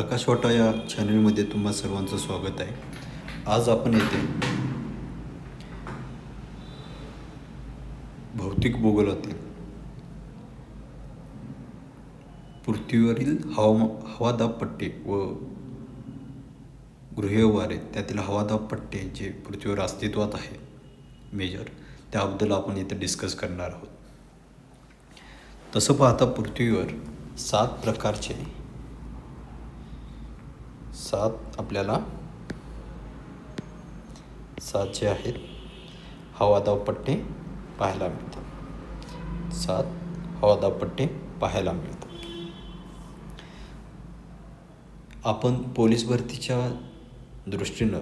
प्रकाश वाटा या चॅनलमध्ये तुम्हा सर्वांचं स्वागत आहे. आज आपण येथे भौतिक भूगोलातील पृथ्वीवरील हवा हवादाब पट्टे व गृहवारे त्यातील हवादाब पट्टे जे पृथ्वीवर अस्तित्वात आहे मेजर त्याबद्दल आपण इथे डिस्कस करणार आहोत. तसं पाहता पृथ्वीवर सात प्रकारचे सात आपल्याला सात जे आहेत हवादाब पट्टे पाहायला मिळतात. सात हवादाब पट्टे पाहायला मिळतात. आपण पोलीस भरतीच्या दृष्टीनं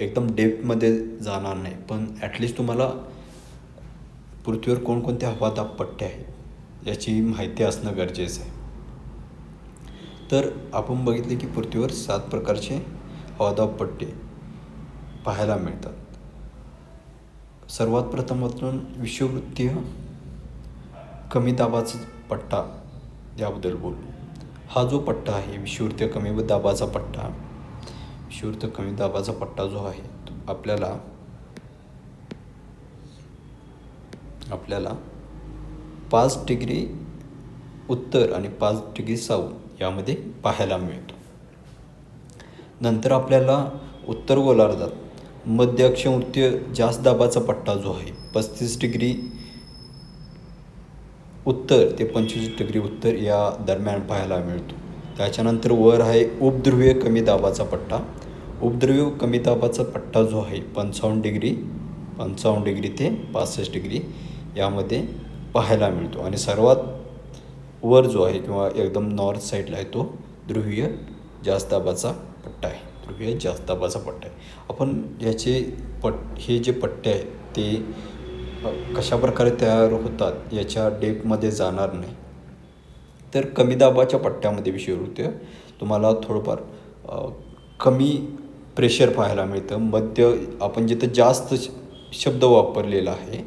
एकदम डेप्थमध्ये जाणार नाही पण ॲटलिस्ट तुम्हाला पृथ्वीवर कोणकोणते हवादाब पट्टे आहेत याची माहिती असणं गरजेचं आहे. तर आपण बघितले की पृथ्वीवर सात प्रकारचे हवादाब पट्टे पाहायला मिळतात. सर्वात प्रथम आपण विषुववृत्तीय कमी दाबाचा पट्टा याबद्दल बोलू. हा जो पट्टा आहे विषुववृत्तीय कमी दाबाचा पट्टा विषुववृत्तीय कमी दाबाचा पट्टा जो आहे तो आपल्याला आपल्याला पाच डिग्री उत्तर आणि पाच डिग्री साऊथ यामध्ये पाहायला मिळतो. नंतर आपल्याला उत्तर गोलार्धात मध्य अक्षवृत्तीय जास्त दाबाचा पट्टा जो आहे पस्तीस डिग्री उत्तर ते पंचवीस डिग्री उत्तर या दरम्यान पाहायला मिळतो. त्याच्यानंतर वर आहे उपध्रुवीय कमी दाबाचा पट्टा. उपध्रुवीय कमी दाबाचा पट्टा जो आहे पंचावन्न डिग्री पंचावन्न डिग्री ते पासष्ट डिग्री यामध्ये पाहायला मिळतो. आणि सर्वात वर जो आहे किंवा एकदम नॉर्थ साईडला आहे तो ध्रुवीय जास्त दाबाचा पट्टा आहे. ध्रुवीय जास्त दाबाचा पट्टा आहे. आपण याचे पट हे जे पट्टे आहेत ते कशा प्रकारे तयार होतात याच्या डेपमध्ये जाणार नाही. तर कमी दाबाच्या पट्ट्यामध्ये विषयवृत्ती तुम्हाला थोडंफार कमी प्रेशर पाहायला मिळतं. मध्य आपण जिथं जास्त शब्द वापरलेला आहे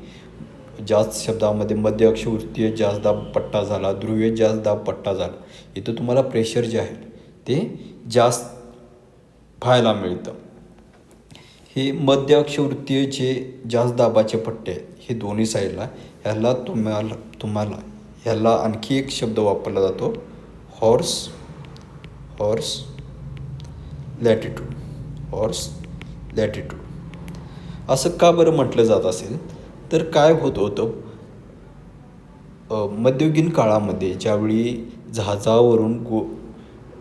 जास्त शब्दामध्ये मध्य अक्षवृत्तीय जास्त दाब पट्टा झाला ध्रुवीय जास्त दाब पट्टा झाला. इथं तुम्हाला प्रेशर जे आहे ते जास्त पाहायला मिळतं. हे मध्य अक्षवृत्तीय जे जास्त दाबाचे पट्टे आहेत हे दोन्ही साईडला ह्याला तुम्हाला तुम्हाला ह्याला आणखी एक शब्द वापरला जातो horse horse latitude horse latitude असं का बरं म्हटलं जात असेल? तर काय होत होतं? मध्ययुगीन काळामध्ये ज्यावेळी जहाजावरून गो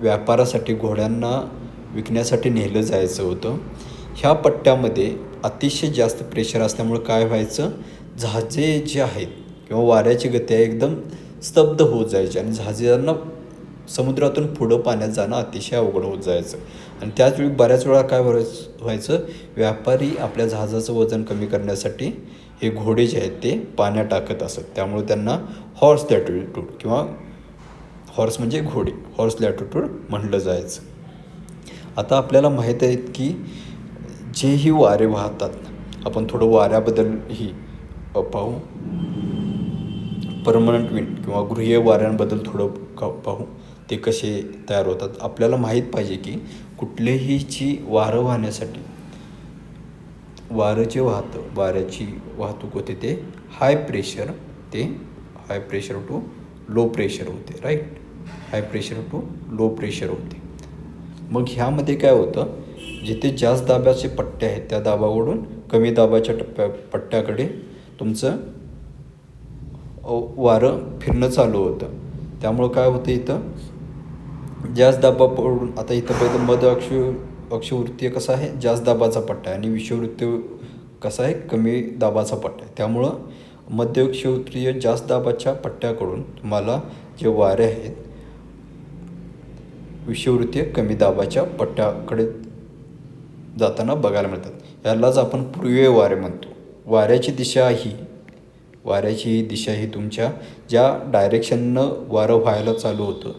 व्यापारासाठी घोड्यांना विकण्यासाठी नेलं जायचं होतं ह्या पट्ट्यामध्ये अतिशय जास्त प्रेशर असल्यामुळे काय व्हायचं? जहाजे जे आहेत किंवा वाऱ्याची गती आहे एकदम स्तब्ध होत जायचे आणि जहाजांना समुद्रातून पुढं पाण्यात जाणं अतिशय अवघड होत जायचं. आणि त्याचवेळी बऱ्याच वेळा काय व्हायचं व्यापारी आपल्या जहाजाचं वजन कमी करण्यासाठी हे घोडे जे आहेत ते पाण्यात टाकत असत. त्यामुळे त्यांना हॉर्स लॅटिट्यूड किंवा हॉर्स म्हणजे घोडे हॉर्स लॅटिट्यूड म्हटलं जायचं. आता आपल्याला माहीत आहे की जेही वारे वाहतात आपण थोडं वाऱ्याबद्दलही पाहू. परमनंट विंड किंवा गृहीय वाऱ्यांबद्दल थोडं पाहू. ते कसे तयार होतात आपल्याला माहीत पाहिजे की कुठलेही जी वारं वाहण्यासाठी वारं जे वाहतं वाऱ्याची वाहतूक होते ते हाय प्रेशर ते high pressure to low pressure होते right high pressure to low pressure होते. मग ह्यामध्ये काय होतं जिथे जास्त दाबाचे पट्टे आहेत त्या दाबावरून कमी दाबाच्या टप्प्या पट्ट्याकडे तुमचं वारं फिरणं चालू होतं. त्यामुळं काय होतं इथं? जास्त दाबा पडून आता इथं पहिलं मध अक्ष अक्षवृत्तीय कसा आहे? जास्त दाबाचा पट्टा आहे आणि विषवृत्तीय कसा आहे? कमी दाबाचा पट्टा आहे. त्यामुळं मध्यक्षवृत्तीय जास्त दाबाच्या पट्ट्याकडून तुम्हाला जे वारे आहेत विषवृत्तीय कमी दाबाच्या पट्ट्याकडे जाताना बघायला मिळतात. यालाच आपण पूर्वीय वारे म्हणतो. वाऱ्याची दिशा ही वाऱ्याची ही दिशा ही तुमच्या ज्या डायरेक्शननं वारं व्हायला चालू होतं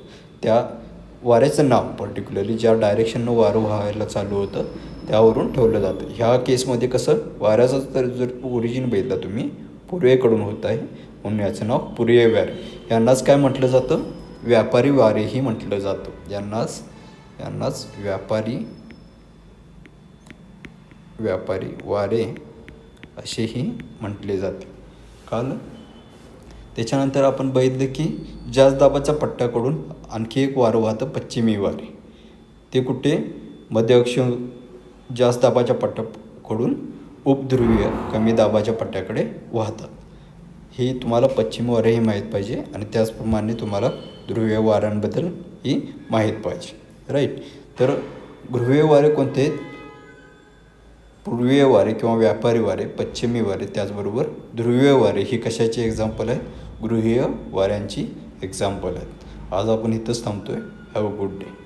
त्या वाऱ्याचं नाव पर्टिक्युलरली ज्या डायरेक्शननं वारं व्हायला चालू होतं त्यावरून ठेवलं जातं. ह्या केसमध्ये कसं वाऱ्याचं तर जर ओरिजिन बघितला तुम्ही पूर्वेकडून होत आहे म्हणून याचं नाव पूर्वे वारे यांनाच काय म्हटलं जातं? व्यापारी वारेही म्हटलं जातं. यांनाच यांनाच व्यापारी व्यापारी वारे असेही म्हटले जाते. काल? त्याच्यानंतर आपण बघितलं की जास्त दाबाच्या पट्ट्याकडून आणखी एक वारं वाहतं पश्चिमी वारे. ते कुठे? मध्य अक्ष जास्त दाबाच्या पट्ट्याकडून उपध्रुवीय कमी दाबाच्या पट्ट्याकडे वाहतात. ही तुम्हाला पश्चिम वारेही माहीत पाहिजे आणि त्याचप्रमाणे तुम्हाला ध्रुवीय वाऱ्यांबद्दल ही माहीत पाहिजे. राईट तर ध्रुवीय वारे कोणते आहेत? पूर्वीय वारे किंवा व्यापारी वारे पश्चिमी वारे त्याचबरोबर ध्रुवीय वारे ही कशाची एक्झाम्पल आहेत गृहीय वाऱ्यांची एक्झाम्पल आहेत. आज आपण इथंच थांबतोय. Have a good day